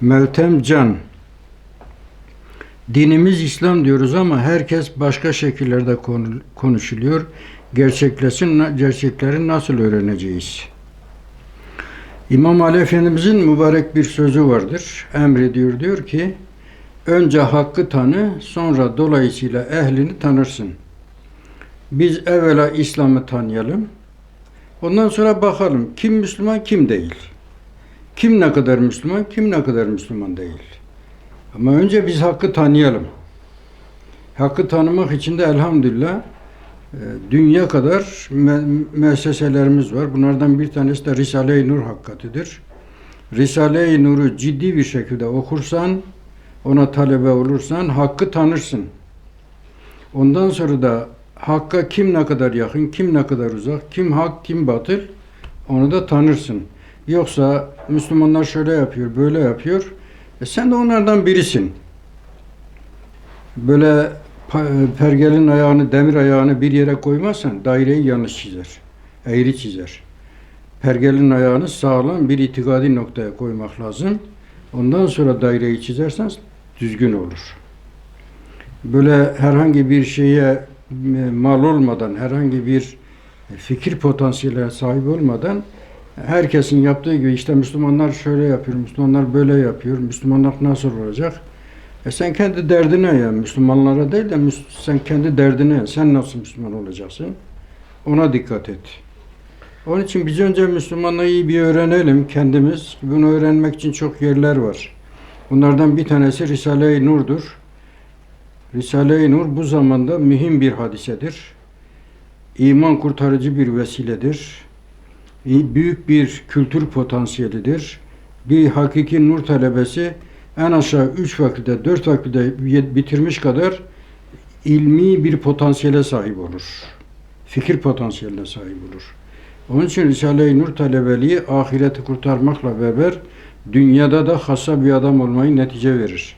Meltem Can. Dinimiz İslam diyoruz ama herkes başka şekillerde konu- konuşuluyor. Gerçeklesin, gerçekleri nasıl öğreneceğiz? İmam Ali Efendimizin mübarek bir sözü vardır. Emrediyor diyor ki, önce hakkı tanı, sonra dolayısıyla ehlini tanırsın. Biz evvela İslam'ı tanıyalım. Ondan sonra bakalım kim Müslüman kim değil. Kim ne kadar Müslüman, kim ne kadar Müslüman değil. Ama önce biz hakkı tanıyalım. Hakkı tanımak için de elhamdülillah e, dünya kadar me- müesseselerimiz var. Bunlardan bir tanesi de Risale-i Nur hakikatidir. Risale-i Nur'u ciddi bir şekilde okursan, ona talebe olursan hakkı tanırsın. Ondan sonra da hakka kim ne kadar yakın, kim ne kadar uzak, kim hak, kim batıl onu da tanırsın. Yoksa Müslümanlar şöyle yapıyor, böyle yapıyor. E sen de onlardan birisin. Böyle pa- pergelin ayağını, demir ayağını bir yere koymazsan daireyi yanlış çizer. Eğri çizer. Pergelin ayağını sağlam bir itikadi noktaya koymak lazım. Ondan sonra daireyi çizersen düzgün olur. Böyle herhangi bir şeye e, mal olmadan, herhangi bir fikir potansiyeline sahip olmadan herkesin yaptığı gibi işte Müslümanlar şöyle yapıyor, Müslümanlar böyle yapıyor, Müslümanlar nasıl olacak? E sen kendi derdine ya, Müslümanlara değil de sen kendi derdine, sen nasıl Müslüman olacaksın? Ona dikkat et. Onun için biz önce Müslümanlığı iyi bir öğrenelim kendimiz. Bunu öğrenmek için çok yerler var. Bunlardan bir tanesi Risale-i Nur'dur. Risale-i Nur bu zamanda mühim bir hadisedir. İman kurtarıcı bir vesiledir. İyi- Büyük bir kültür potansiyelidir. Bir hakiki nur talebesi en aşağı üç fakülte, dört ye- bitirmiş kadar ilmi bir potansiyele sahip olur. Fikir potansiyeline sahip olur. Onun için Risale-i Nur talebeliği ahireti kurtarmakla beraber dünyada da hassa bir adam olmayı netice verir.